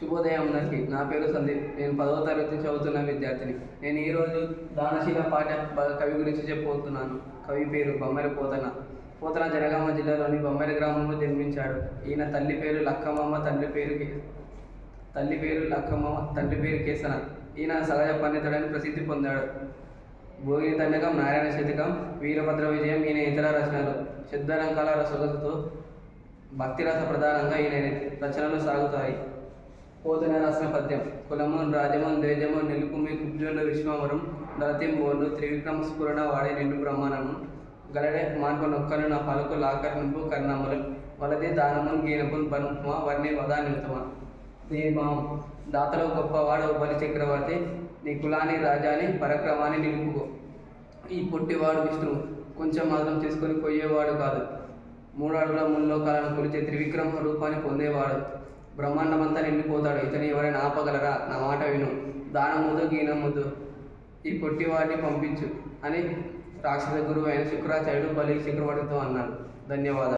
శుభోదయం అందరికీ నా పేరు సందీప్. నేను పదవ తరగతి చదువుతున్న విద్యార్థిని. నేను ఈరోజు దానశీల పాట కవి గురించి చెప్పబోతున్నాను. కవి పేరు బొమ్మరి పోతన. పోతన జనగామ జిల్లాలోని బొమ్మరి గ్రామంలో జన్మించాడు. ఈయన తల్లి పేరు లక్కమ్మమ్మ తండ్రి పేరు కే- తల్లి పేరు లక్కమ్మమ్మ తండ్రి పేరు కేసన. ఈయన సహజ పండితుడని ప్రసిద్ధి పొందాడు. భోగిని తండకం నారాయణ శతకం వీరభద్ర విజయం ఈయన ఇతర రచనలు. శుద్ధరంకాల రసగతతో భక్తిరస ప్రధానంగా ఈయన రచనలు సాగుతాయి. పోతున్న రాసిన పద్యం కులము రాజము ద్వేజము నిలుపుమి కుబ్జుల విశ్వమరం దళతి త్రివిక్రమ స్ఫురణ వాడే నిండు బ్రహ్మాండము గలడే మాన్పు నొక్కలు నా పలుకు లాకర్నింపు కర్ణములు వలది దానమున్ గీనపున్ బనుమ వర్ణి వదా నిమితమ దీపం దాతలో గొప్పవాడు బలి చక్రవర్తి నీ కులాన్ని రాజాని పరక్రమాన్ని నిలుపుకో ఈ పుట్టివాడు విష్ణువు కొంచెం మాత్రం తీసుకొని పోయేవాడు కాదు మూడు అడుగుల ముల్లోకాలను కొలిచే త్రివిక్రమ రూపాన్ని పొందేవాడు. బ్రహ్మాండమంతా నిండిపోతాడు. ఇతని ఎవరైనా ఆపగలరా? నా మాట విను. దానముదు గీనముదు ఈ పొట్టివాడిని పంపించు అని రాక్షస గురువు అయిన శుక్రాచార్యుడు బలి చక్రవర్తితో అన్నాడు. ధన్యవాదాలు.